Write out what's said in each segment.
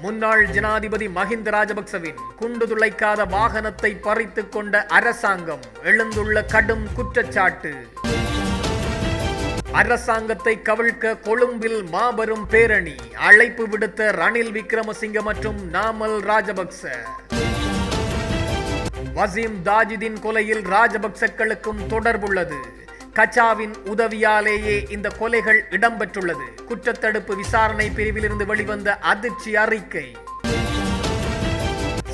முன்னாள் ஜனாதிபதி மஹிந்த ராஜபக்சவின் குண்டு துளைக்காத வாகனத்தை பறித்து கொண்ட அரசாங்கம் எழுந்துள்ள கடும் குற்றச்சாட்டு. அரசாங்கத்தை கவிழ்க்க கொழும்பில் மாபெரும் பேரணி அழைப்பு விடுத்த ரணில் விக்ரமசிங்க மற்றும் நாமல் ராஜபக்ச. வசீம் தாஜிதின் கொலையில் ராஜபக்சக்களுக்கும் தொடர்புள்ளது. கச்சாவின் உதவியாலேயே இந்த கொலைகள் இடம்பெற்றுள்ளது. குற்றத்தடுப்பு விசாரணை பிரிவிலிருந்து வெளிவந்த அதிர்ச்சி அறிக்கை.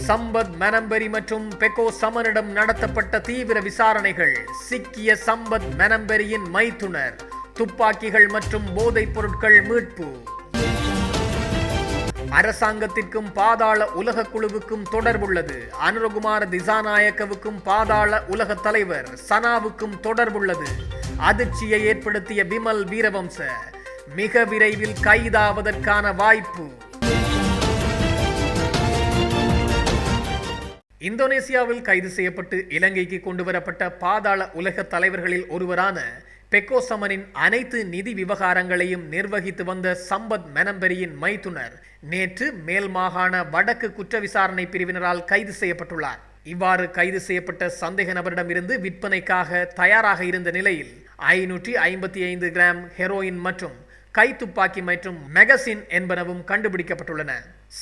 சம்பத் மெனம்பெரி மற்றும் பெகோ சமனிடம் நடத்தப்பட்ட தீவிர விசாரணைகள். சிக்கிய சம்பத் மெனம்பெரியின் மைத்துனர். துப்பாக்கிகள் மற்றும் போதைப் பொருட்கள் மீட்பு. அரசாங்கத்திற்கும் பாதாள உலக குழுவுக்கும் தொடர்புள்ளது. அனுரகுமார திசாநாயக்கவுக்கும் பாதாள உலக தலைவர் சனாவுக்கும் தொடர்புள்ளது. அதிர்ச்சியை ஏற்படுத்திய விமல் வீரவம்ச மிக விரைவில் கைதாவதற்கான வாய்ப்பு. இந்தோனேசியாவில் கைது செய்யப்பட்டு இலங்கைக்கு கொண்டு வரப்பட்ட பாதாள உலக தலைவர்களில் ஒருவரான பெக்கோசமனின் அனைத்து நிதி விவகாரங்களையும் நிர்வகித்து வந்த சம்பத் மெனம்பெரியின் மைத்துனர் நேற்று மேல் மாகாண வடக்கு குற்ற விசாரணை பிரிவினரால் கைது செய்யப்பட்டுள்ளார். இவ்வாறு கைது செய்யப்பட்ட சந்தேக நபரிடமிருந்து விற்பனைக்காக தயாராக இருந்த நிலையில் ஐநூற்றி ஐம்பத்தி ஐந்து கிராம் ஹெரோயின் மற்றும் கைத்துப்பாக்கி மற்றும் மெகசின் என்பனவும் கண்டுபிடிக்கப்பட்டுள்ளன.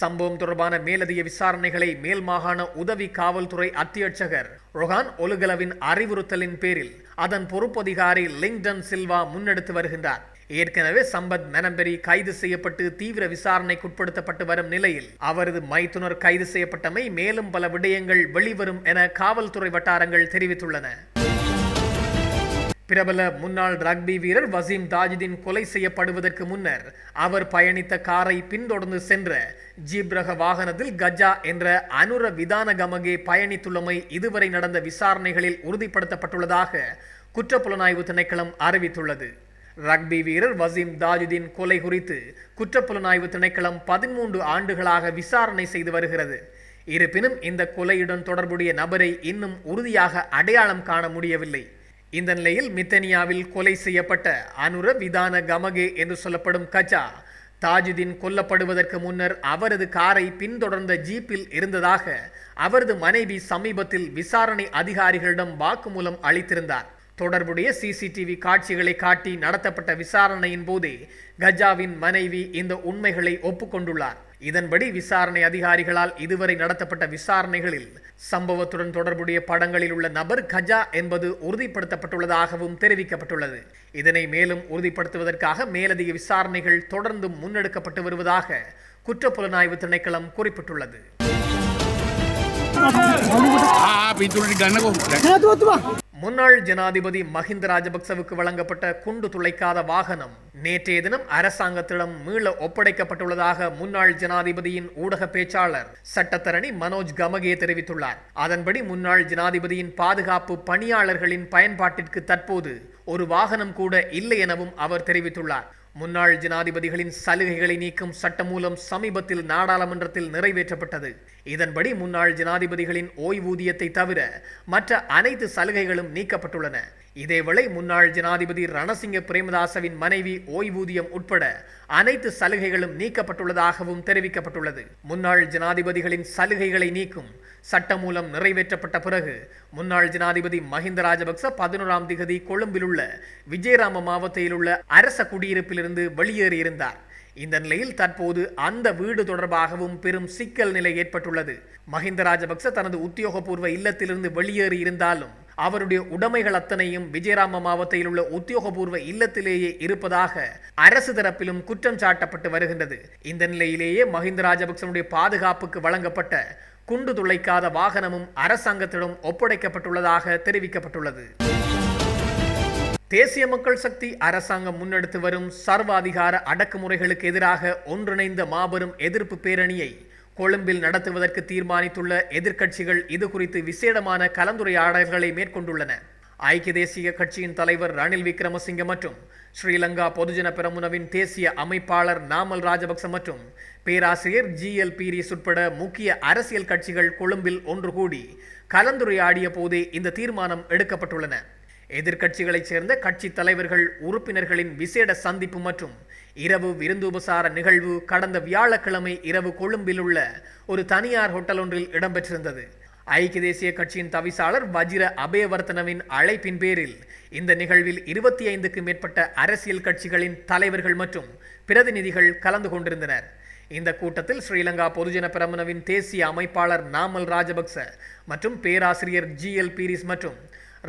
சம்பவம் தொடர்பான மேலதிக விசாரணைகளை மேல் மாகாண உதவி காவல்துறை அத்தியட்சகர் ரொஹான் ஒலுகலவின் அறிவுறுத்தலின் பேரில் அதன் பொறுப்பதிகாரி லிங்டன் சில்வா முன்னெடுத்து வருகின்றார். ஏற்கனவே சம்பத் மெனம்பெரி கைது செய்யப்பட்டு தீவிர விசாரணைக்குட்படுத்தப்பட்டு வரும் நிலையில் அவரது மைத்துனர் கைது செய்யப்பட்டமை மேலும் பல விடயங்கள் வெளிவரும் என காவல்துறை வட்டாரங்கள் தெரிவித்துள்ளன. பிரபல முன்னாள் ரக்பி வீரர் வசீம் தாஜுதீன் கொலை செய்யப்படுவதற்கு முன்னர் அவர் பயணித்த காரை பின்தொடர்ந்து சென்ற ஜீப் ரக வாகனத்தில் கஜா என்ற அனுர விதான கமகே பயணித்துள்ளமை இதுவரை நடந்த விசாரணைகளில் உறுதிப்படுத்தப்பட்டுள்ளதாக குற்றப்புலனாய்வு திணைக்களம் அறிவித்துள்ளது. ரக்பி வீரர் வசீம் தாஜுதீன் கொலை குறித்து குற்றப்புலனாய்வு திணைக்களம் பதிமூன்று ஆண்டுகளாக விசாரணை செய்து வருகிறது. இருப்பினும் இந்த கொலையுடன் தொடர்புடைய நபரை இன்னும் உறுதியாக அடையாளம் காண முடியவில்லை. இந்த நிலையில் மித்தனியாவில் கொலை செய்யப்பட்ட அனுர விதான கமகே என்று சொல்லப்படும் கஜா தாஜுதீன் கொல்லப்படுவதற்கு முன்னர் அவரது காரை பின்தொடர்ந்த ஜீப்பில் இருந்ததாக அவரது மனைவி சமீபத்தில் விசாரணை அதிகாரிகளிடம் வாக்குமூலம் அளித்திருந்தார். தொடர்புடைய சிசிடிவி காட்சிகளை காட்டி நடத்தப்பட்ட விசாரணையின் போதே கஜாவின் மனைவி இந்த உண்மைகளை ஒப்புக்கொண்டுள்ளார். இதன்படி விசாரணை அதிகாரிகளால் இதுவரை நடத்தப்பட்ட விசாரணைகளில் சம்பவத்துடன் தொடர்புடைய படங்களில் உள்ள நபர் கஜா என்பது உறுதிப்படுத்தப்பட்டுள்ளதாகவும் தெரிவிக்கப்பட்டுள்ளது இதனை மேலும் உறுதிப்படுத்துவதற்காக மேலதிக விசாரணைகள் தொடர்ந்து முன்னெடுக்கப்பட்டு வருவதாக குற்றப்புலனாய்வு திணைக்களம் குறிப்பிட்டுள்ளது முன்னாள் ஜனாதிபதி மஹிந்த ராஜபக்சவுக்கு வழங்கப்பட்ட குண்டு துளைக்காத வாகனம். நேற்றைய தினம் அரசாங்கத்திடம் மீள ஒப்படைக்கப்பட்டுள்ளதாக முன்னாள் ஜனாதிபதியின் ஊடக பேச்சாளர் சட்டத்தரணி மனோஜ் கமகே தெரிவித்துள்ளார். அதன்படி முன்னாள் ஜனாதிபதியின் பாதுகாப்பு பணியாளர்களின் பயன்பாட்டிற்கு தற்போது ஒரு வாகனம் கூட இல்லை எனவும் அவர் தெரிவித்துள்ளார். முன்னாள் ஜனாதிபதிகளின் சலுகைகளை நீக்கும் சட்டமூலம் சமீபத்தில் நாடாளுமன்றத்தில் நிறைவேற்றப்பட்டது. இதன்படி முன்னாள் ஜனாதிபதிகளின் ஓய்வூதியத்தை தவிர மற்ற அனைத்து சலுகைகளும் நீக்கப்பட்டுள்ளன. இதேவேளை முன்னாள் ஜனாதிபதி ரணசிங்க பிரேமதாசவின் மனைவி ஓய்வூதியம் உட்பட அனைத்து சலுகைகளும் நீக்கப்பட்டுள்ளதாகவும் தெரிவிக்கப்பட்டுள்ளது. முன்னாள் ஜனாதிபதிகளின் சலுகைகளை நீக்கும் சட்டமூலம் நிறைவேற்றப்பட்ட பிறகு முன்னாள் ஜனாதிபதி மஹிந்த ராஜபக்ச பதினோராம் திகதி கொழும்பில் உள்ள விஜயராம மாவட்டத்தில் உள்ள அரச குடியிருப்பிலிருந்து வெளியேறியிருந்தார். இந்த நிலையில் தற்போது அந்த வீடு தொடர்பாகவும் பெரும் சிக்கல் நிலை ஏற்பட்டுள்ளது. மஹிந்த ராஜபக்ச தனது உத்தியோகபூர்வ இல்லத்திலிருந்து வெளியேறி இருந்தாலும் அவருடைய உடைமைகள் அத்தனையும் விஜயராம மாவட்டத்தில் உள்ள உத்தியோகபூர்வ இல்லத்திலேயே இருப்பதாக அரசு தரப்பிலும் குற்றம் சாட்டப்பட்டு வருகின்றது. இந்த நிலையிலேயே மஹிந்த ராஜபக்சனுடைய பாதுகாப்புக்கு வழங்கப்பட்ட குண்டு துளைக்காத வாகனமும் அரசாங்கத்திடம் ஒப்படைக்கப்பட்டுள்ளதாக தெரிவிக்கப்பட்டுள்ளது. தேசிய மக்கள் சக்தி அரசாங்கம் முன்னெடுத்து வரும் சர்வாதிகார அடக்குமுறைகளுக்கு எதிராக ஒன்றிணைந்த மாபெரும் எதிர்ப்பு பேரணியை கொழும்பில் நடத்துவதற்கு தீர்மானித்துள்ள எதிர்க்கட்சிகள் இது குறித்து விசேடமான கலந்துரையாடல்களை மேற்கொண்டுள்ளன. ஐக்கிய தேசிய கட்சியின் தலைவர் ரணில் விக்ரமசிங்க மற்றும் ஸ்ரீலங்கா பொதுஜன பெரமுனவின் தேசிய அமைப்பாளர் நாமல் ராஜபக்ச மற்றும் பேராசிரியர் ஜி எல் பீரிஸ் உட்பட முக்கிய அரசியல் கட்சிகள் கொழும்பில் ஒன்று கூடி கலந்துரையாடிய போதே இந்த தீர்மானம் எடுக்கப்பட்டுள்ளன. எதிர்க்கட்சிகளைச் சேர்ந்த கட்சி தலைவர்கள் உறுப்பினர்களின் விசேட சந்திப்பு மற்றும் இரவு விருந்துபசார நிகழ்வு கடந்த வியாழக்கிழமை இரவு கொழும்பில் உள்ள ஒரு தனியார் ஹோட்டல் ஒன்றில் இடம்பெற்றிருந்தது. ஐக்கிய தேசிய கட்சியின் தவிசாளர் வஜிர அபயவர்த்தனவின் அழைப்பின் பேரில் இந்த நிகழ்வில் இருபத்தி ஐந்துக்கு மேற்பட்ட அரசியல் கட்சிகளின் தலைவர்கள் மற்றும் பிரதிநிதிகள் கலந்து கொண்டிருந்தனர். இந்த கூட்டத்தில் ஸ்ரீலங்கா பொதுஜன பிரமுனவின் தேசிய அமைப்பாளர் நாமல் ராஜபக்ச மற்றும் பேராசிரியர் ஜி எல் பீரிஸ் மற்றும்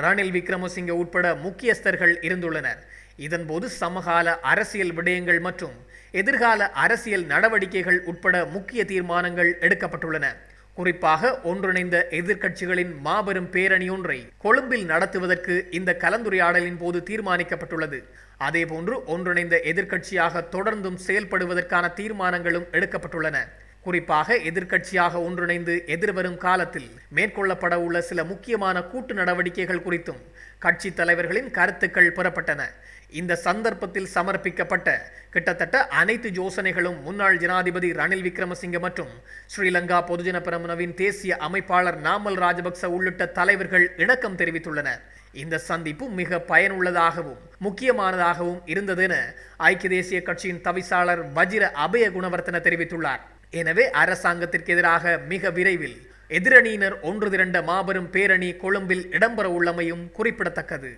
ரணில் விக்ரமசிங்கே உட்பட முக்கியஸ்தர்கள் இருந்துள்ளனர். இதன்போது சமகால அரசியல் விடயங்கள் மற்றும் எதிர்கால அரசியல் நடவடிக்கைகள் உட்பட முக்கிய தீர்மானங்கள் எடுக்கப்பட்டுள்ளன. குறிப்பாக ஒன்றிணைந்த எதிர்க்கட்சிகளின் மாபெரும் பேரணி ஒன்றை கொழும்பில் நடத்துவதற்கு இந்த கலந்துரையாடலின் போது தீர்மானிக்கப்பட்டுள்ளது. அதேபோன்று ஒன்றிணைந்த எதிர்க்கட்சியாக தொடர்ந்தும் செயல்படுவதற்கான தீர்மானங்களும் எடுக்கப்பட்டுள்ளன. குறிப்பாக எதிர்க்கட்சியாக ஒன்றிணைந்து எதிர்வரும் காலத்தில் மேற்கொள்ளப்பட உள்ள சில முக்கியமான கூட்டு நடவடிக்கைகள் குறித்தும் கட்சி தலைவர்களின் கருத்துக்கள் பெறப்பட்டன. இந்த சந்தர்ப்பத்தில் சமர்ப்பிக்கப்பட்ட கிட்டத்தட்ட அனைத்து யோசனைகளும் முன்னாள் ஜனாதிபதி ரணில் விக்ரமசிங்க மற்றும் ஸ்ரீலங்கா பொதுஜன பிரமுனவின் தேசிய அமைப்பாளர் நாமல் ராஜபக்ச உள்ளிட்ட தலைவர்கள் இணக்கம் தெரிவித்துள்ளனர். இந்த சந்திப்பு மிக பயனுள்ளதாகவும் முக்கியமானதாகவும் இருந்ததென ஐக்கிய தேசிய கட்சியின் தவிசாளர் வஜிர அபய குணவர்த்தன தெரிவித்துள்ளார். எனவே அரசாங்கத்திற்கு எதிராக மிக விரைவில் எதிரணியினர் ஒன்று திரண்ட மாபெரும் பேரணி கொழும்பில் இடம்பெற உள்ளமையும் குறிப்பிடத்தக்கது.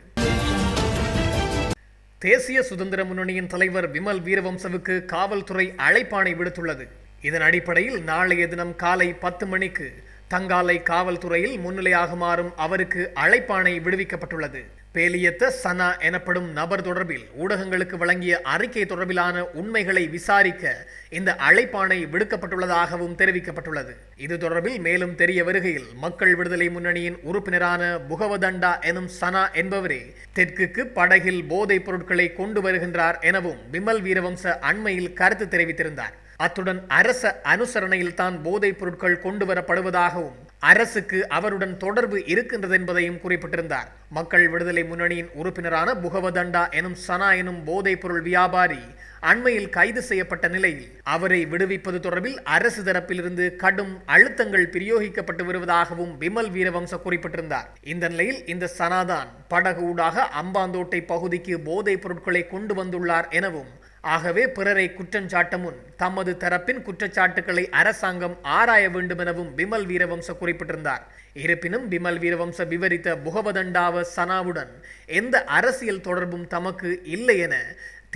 தேசிய சுதந்திர முன்னணியின் தலைவர் விமல் வீரவம்சவுக்கு காவல்துறை அழைப்பாணை விடுத்துள்ளது. இதன் அடிப்படையில் நாளைய தினம் காலை பத்து மணிக்கு தங்காலை காவல்துறையில் முன்னிலையாகுமாறும் அவருக்கு அழைப்பாணை விடுவிக்கப்பட்டுள்ளது. பேலியத்த சனா எனப்படும் நபர் தொடர்பில் ஊடகங்களுக்கு வழங்கிய அறிக்கை தொடர்பிலான உண்மைகளை விசாரிக்க இந்த அழைப்பாணை விடுக்கப்பட்டுள்ளதாகவும் தெரிவிக்கப்பட்டுள்ளது. இது தொடர்பில் மேலும் தெரிய வருகையில் மக்கள் விடுதலை முன்னணியின் உறுப்பினரான புகவதண்டா எனும் சனா என்பவரே தெற்குக்கு படகில் போதைப் பொருட்களை கொண்டு வருகின்றார் எனவும் விமல் வீரவம்ச அண்மையில் கருத்து தெரிவித்திருந்தார். அத்துடன் அரச அனுசரணையில் தான் போதைப் பொருட்கள் கொண்டு வரப்படுவதாகவும் அரசுக்கு அவருடன் தொடர்பு இருக்கின்றது என்பதையும் குறிப்பிட்டிருந்தார். மக்கள் விடுதலை முன்னணியின் உறுப்பினரான புகவதண்டா எனும் சனா எனும் போதைப் பொருள் வியாபாரி அண்மையில் கைது செய்யப்பட்ட நிலையில் அவரை விடுவிப்பது தொடர்பில் அரசு தரப்பிலிருந்து கடும் அழுத்தங்கள் பிரயோகிக்கப்பட்டு வருவதாகவும் விமல் வீரவம்ச குறிப்பிட்டிருந்தார். இந்த நிலையில் இந்த சனாதான் படகு ஊடாக அம்பாந்தோட்டை பகுதிக்கு போதைப் பொருட்களை கொண்டு வந்துள்ளார் எனவும் ஆகவே பிறரை குற்றஞ்சாட்ட முன் தமது தரப்பின் குற்றச்சாட்டுகளை அரசாங்கம் ஆராய வேண்டும் எனவும் பிமல் வீரவம்ச குறிப்பிட்டிருந்தார். இருப்பினும் பிமல் வீரவம்ச விவரித்த புகவதண்டாவ சனாவுடன் எந்த அரசியல் தொடர்பும் தமக்கு இல்லை என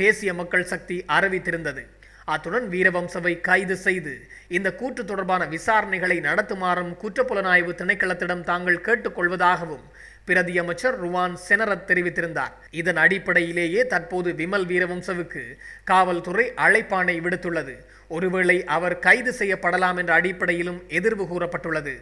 தேசிய மக்கள் சக்தி அறிவித்திருந்தது. அத்துடன் வீரவம்சவை கைது செய்து இந்த கூற்று தொடர்பான விசாரணைகளை நடத்துமாறும் குற்றப்புலனாய்வு திணைக்களத்திடம் தாங்கள் கேட்டுக்கொள்வதாகவும் பிரதியமைச்சர் ருவான் செனரத் தெரிவித்திருந்தார். இதன் அடிப்படையிலேயே தற்போது விமல் வீரவம்சவுக்கு காவல்துறை அழைப்பானை விடுத்துள்ளது. ஒருவேளை அவர் கைது செய்யப்படலாம் என்ற அடிப்படையிலும் எதிர்வு கூறப்பட்டுள்ளது.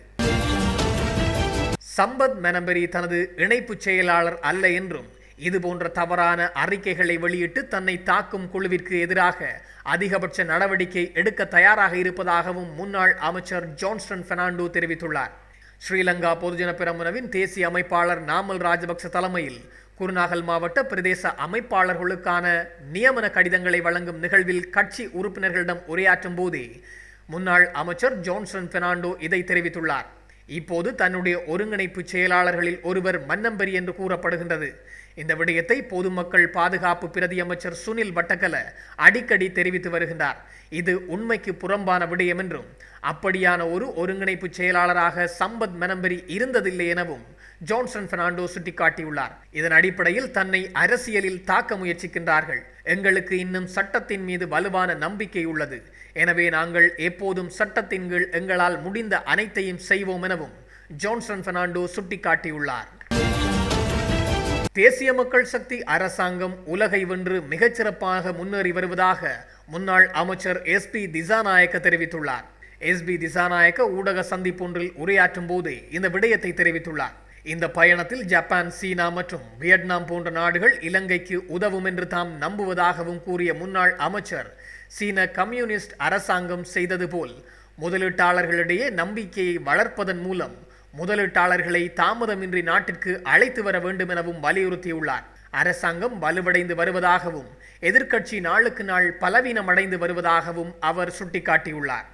சம்பத் மெனம்பெரி தனது இணைப்பு செயலாளர் அல்ல என்றும் இதுபோன்ற தவறான அறிக்கைகளை வெளியிட்டு தன்னை தாக்கும் குழுவிற்கு எதிராக அதிகபட்ச நடவடிக்கை எடுக்க தயாராக இருப்பதாகவும் முன்னாள் அமைச்சர் ஜான்ஸ்டன் பெர்னாண்டோ தெரிவித்துள்ளார். ஸ்ரீலங்கா பொதுஜன பெரமுனவின் தேசிய அமைப்பாளர் நாமல் ராஜபக்ச தலைமையில் குருநாகல் மாவட்ட பிரதேச அமைப்பாளர்களுக்கான நியமன கடிதங்களை வழங்கும் நிகழ்வில் கட்சி உறுப்பினர்களிடம் உரையாற்றும் போதே முன்னாள் அமைச்சர் ஜோன்சன் பெர்னாண்டோ இதை தெரிவித்துள்ளார். இப்போது தன்னுடைய ஒருங்கிணைப்பு செயலாளர்களில் ஒருவர் மன்னம்பரி என்று கூறப்படுகின்றது. இந்த விடயத்தை பொதுமக்கள் பாதுகாப்பு பிரதி அமைச்சர் சுனில் வட்டக்கல அடிக்கடி தெரிவித்து வருகின்றார். இது உண்மைக்கு புறம்பான விடயம் என்றும் அப்படியான ஒரு ஒருங்கிணைப்பு செயலாளராக சம்பத் மனம்பரி இருந்ததில்லை எனவும் ஜான்சன் பெர்னாண்டோ சுட்டிக்காட்டியுள்ளார். இதன் அடிப்படையில் தன்னை அரசியலில் தாக்க முயற்சிக்கின்றார்கள். எங்களுக்கு இன்னும் சட்டத்தின் மீது வலுவான நம்பிக்கை உள்ளது. எனவே நாங்கள் எப்போதும் சட்டத்தின் கீழ் எங்களால் முடிந்த அனைத்தையும் செய்வோம் எனவும் ஜான்சன் பெர்னாண்டோ சுட்டிக்காட்டியுள்ளார். தேசிய மக்கள் சக்தி அரசாங்கம் உலகை வென்று மிகச்சிறப்பாக முன்னேறி வருவதாக முன்னாள் அமைச்சர் எஸ் பி திசாநாயக்க தெரிவித்துள்ளார். எஸ் பி திசாநாயக்க ஊடக சந்திப்பொன்றில் உரையாற்றும் போது இந்த விடயத்தை தெரிவித்துள்ளார். இந்த பயணத்தில் ஜப்பான் சீனா மற்றும் வியட்நாம் போன்ற நாடுகள் இலங்கைக்கு உதவும் என்று தாம் நம்புவதாகவும் கூறிய முன்னாள் அமைச்சர் சீன கம்யூனிஸ்ட் அரசாங்கம் செய்தது போல் முதலீட்டாளர்களிடையே நம்பிக்கையை வளர்ப்பதன் மூலம் முதலீட்டாளர்களை தாமதமின்றி நாட்டிற்கு அழைத்து வர வேண்டும் எனவும் வலியுறுத்தியுள்ளார். அரசாங்கம் வலுவடைந்து வருவதாகவும் எதிர்க்கட்சி நாளுக்கு நாள் பலவீனமடைந்து வருவதாகவும் அவர் சுட்டிக்காட்டியுள்ளார்.